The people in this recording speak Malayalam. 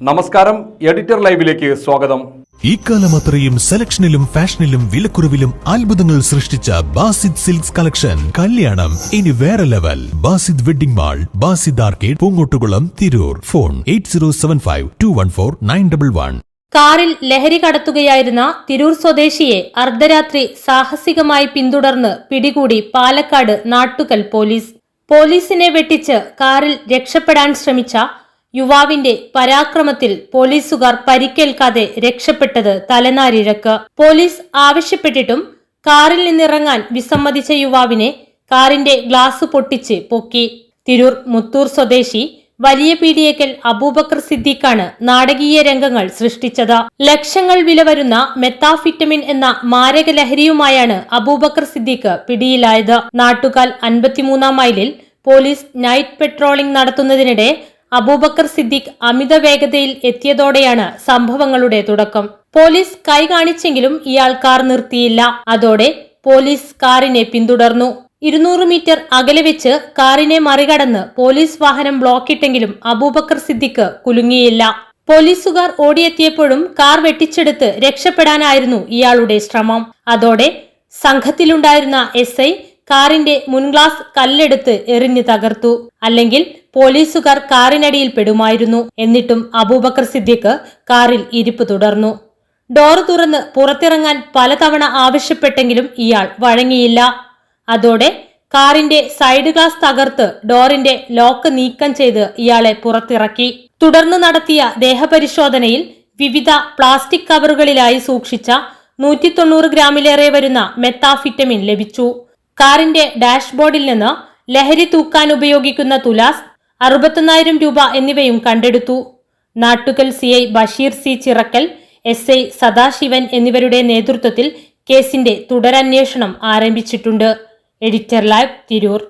നമസ്കാരം എഡിറ്റർ ലൈവിലേക്ക് സ്വാഗതം. ഇക്കാലം അത്രയും സെലക്ഷനിലും ഫാഷനിലും വിലക്കുറവിലും അത്ഭുതങ്ങൾ സൃഷ്ടിച്ച ബാസിദ് സിൽക്സ് കളക്ഷൻ. കല്യാണം ഇനി വേറെ level. Basid wedding mall Basid arcade Poongottukulam Tirur. Phone eight zero seven five two one four nine double one. കാറിൽ ലഹരി കടത്തുകയായിരുന്ന തിരൂർ സ്വദേശിയെ അർദ്ധരാത്രി സാഹസികമായി പിന്തുടർന്ന് പിടികൂടി പാലക്കാട് നാട്ടുകൽ പോലീസ്. പോലീസിനെ വെട്ടിച്ച് കാറിൽ രക്ഷപ്പെടാൻ ശ്രമിച്ച യുവാവിന്റെ പരാക്രമത്തിൽ പോലീസുകാർ പരിക്കേൽക്കാതെ രക്ഷപ്പെട്ടത് തലനാരിഴക്ക്. പോലീസ് ആവശ്യപ്പെട്ടിട്ടും കാറിൽ നിന്നിറങ്ങാൻ വിസമ്മതിച്ച യുവാവിനെ കാറിന്റെ ഗ്ലാസ് പൊട്ടിച്ച് പൊക്കി. തിരൂർ മുത്തൂർ സ്വദേശി വലിയ പീടിയേക്കൽ അബൂബക്കർ സിദ്ദീഖാണ് നാടകീയ രംഗങ്ങൾ സൃഷ്ടിച്ചത്. ലക്ഷങ്ങൾ വില വരുന്ന മെത്താഫിറ്റമിൻ എന്ന മാരക ലഹരിയുമായാണ് അബൂബക്കർ സിദ്ദീഖ് പിടിയിലായത്. നാട്ടുകാൽ അൻപത്തിമൂന്നാം മൈലിൽ പോലീസ് നൈറ്റ് പെട്രോളിംഗ് നടത്തുന്നതിനിടെ അബൂബക്കർ സിദ്ദിഖ് അമിത വേഗതയിൽ എത്തിയതോടെയാണ് സംഭവങ്ങളുടെ തുടക്കം. പോലീസ് കൈ കാണിച്ചെങ്കിലും ഇയാൾ കാർ നിർത്തിയില്ല. അതോടെ പോലീസ് കാറിനെ പിന്തുടർന്നു. ഇരുന്നൂറ് മീറ്റർ അകലെ വെച്ച് കാറിനെ മറികടന്ന് പോലീസ് വാഹനം ബ്ലോക്കിട്ടെങ്കിലും അബൂബക്കർ സിദ്ദിഖ് കുലുങ്ങിയില്ല. പോലീസുകാർ ഓടിയെത്തിയപ്പോഴും കാർ വെട്ടിച്ചെടുത്ത് രക്ഷപ്പെടാനായിരുന്നു ഇയാളുടെ ശ്രമം. അതോടെ സംഘത്തിലുണ്ടായിരുന്ന എസ് കാറിന്റെ മുൻഗ്ലാസ് കല്ലെടുത്ത് എറിഞ്ഞു തകർത്തു. അല്ലെങ്കിൽ പോലീസുകാർ കാറിനടിയിൽ പെടുമായിരുന്നു. എന്നിട്ടും അബൂബക്കർ സിദ്ദിഖ് കാറിൽ ഇരിപ്പ് തുടർന്നു. ഡോർ തുറന്ന് പുറത്തിറങ്ങാൻ പലതവണ ആവശ്യപ്പെട്ടെങ്കിലും ഇയാൾ വഴങ്ങിയില്ല. അതോടെ കാറിന്റെ സൈഡ് ഗ്ലാസ് തകർത്ത് ഡോറിന്റെ ലോക്ക് നീക്കം ചെയ്ത് ഇയാളെ പുറത്തിറക്കി. തുടർന്ന് നടത്തിയ ദേഹപരിശോധനയിൽ വിവിധ പ്ലാസ്റ്റിക് കവറുകളിലായി സൂക്ഷിച്ച നൂറ്റി തൊണ്ണൂറ് ഗ്രാമിലേറെ വരുന്ന മെത്താഫിറ്റമിൻ ലഭിച്ചു. കാറിന്റെ ഡാഷ്ബോർഡിൽ നിന്ന് ലഹരി തൂക്കാൻ ഉപയോഗിക്കുന്ന തുലാസ് അറുപത്തൊന്നായിരം രൂപ എന്നിവയും കണ്ടെടുത്തു. Nattukal C I Basheer C Chirakkal S I Sadasivan എന്നിവരുടെ നേതൃത്വത്തിൽ കേസിന്റെ തുടരന്വേഷണം ആരംഭിച്ചിട്ടുണ്ട്. Editor live Tirur.